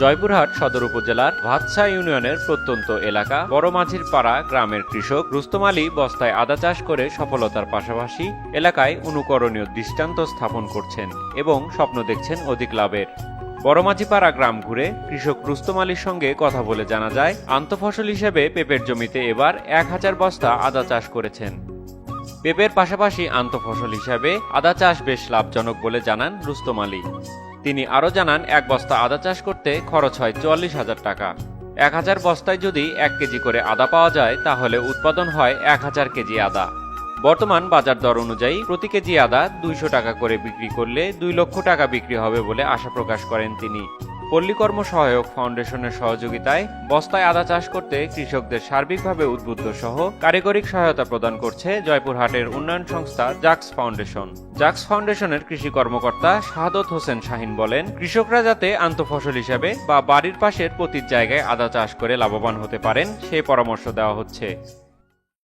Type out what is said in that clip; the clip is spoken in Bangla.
জয়পুরহাট সদর উপজেলার ভাতসা ইউনিয়নের প্রত্যন্ত এলাকা। বড় মাঝির পাড়া গ্রামের কৃষক রুস্তম আলী বস্তায় আদা চাষ করে সফলতার পাশাপাশি এলাকায় অনুকরণীয় দৃষ্টান্ত স্থাপন করছেন এবং স্বপ্ন দেখছেন অধিক লাভের। বড়মাঝিপাড়া গ্রাম ঘুরে কৃষক রুস্তম আলীর সঙ্গে কথা বলে জানা যায়, আন্তঃফসল হিসেবে পেঁপের জমিতে এবার এক হাজার বস্তা আদা চাষ করেছেন। পেঁপের পাশাপাশি আন্তঃফসল হিসাবে আদা চাষ বেশ লাভজনক বলে জানান রুস্তম আলী। তিনি আরও জানান, এক বস্তা আদা চাষ করতে খরচ হয় চুয়াল্লিশ হাজার টাকা। এক হাজার বস্তায় যদি এক কেজি করে আদা পাওয়া যায়, তাহলে উৎপাদন হয় এক হাজার কেজি আদা। বর্তমান বাজার দর অনুযায়ী প্রতি কেজি আদা দুইশো টাকা করে বিক্রি করলে দুই লক্ষ টাকা বিক্রি হবে বলে আশা প্রকাশ করেন তিনি। পল্লীকর্ম সহায়ক ফাউন্ডেশনের সহযোগিতায় বস্তায় আদা চাষ করতে কৃষকদের সার্বিকভাবে উদ্বুদ্ধ সহ কারিগরিক সহায়তা প্রদান করছে জয়পুরহাটের উন্নয়ন সংস্থা জাক্স ফাউন্ডেশন। জাক্স ফাউন্ডেশনের কৃষি কর্মকর্তা শাহাদত হোসেন শাহিন বলেন, কৃষকরা যাতে আন্তঃফসল হিসাবে বা বাড়ির পাশের প্রতি জায়গায় আদা চাষ করে লাভবান হতে পারেন সেই পরামর্শ দেওয়া হচ্ছে।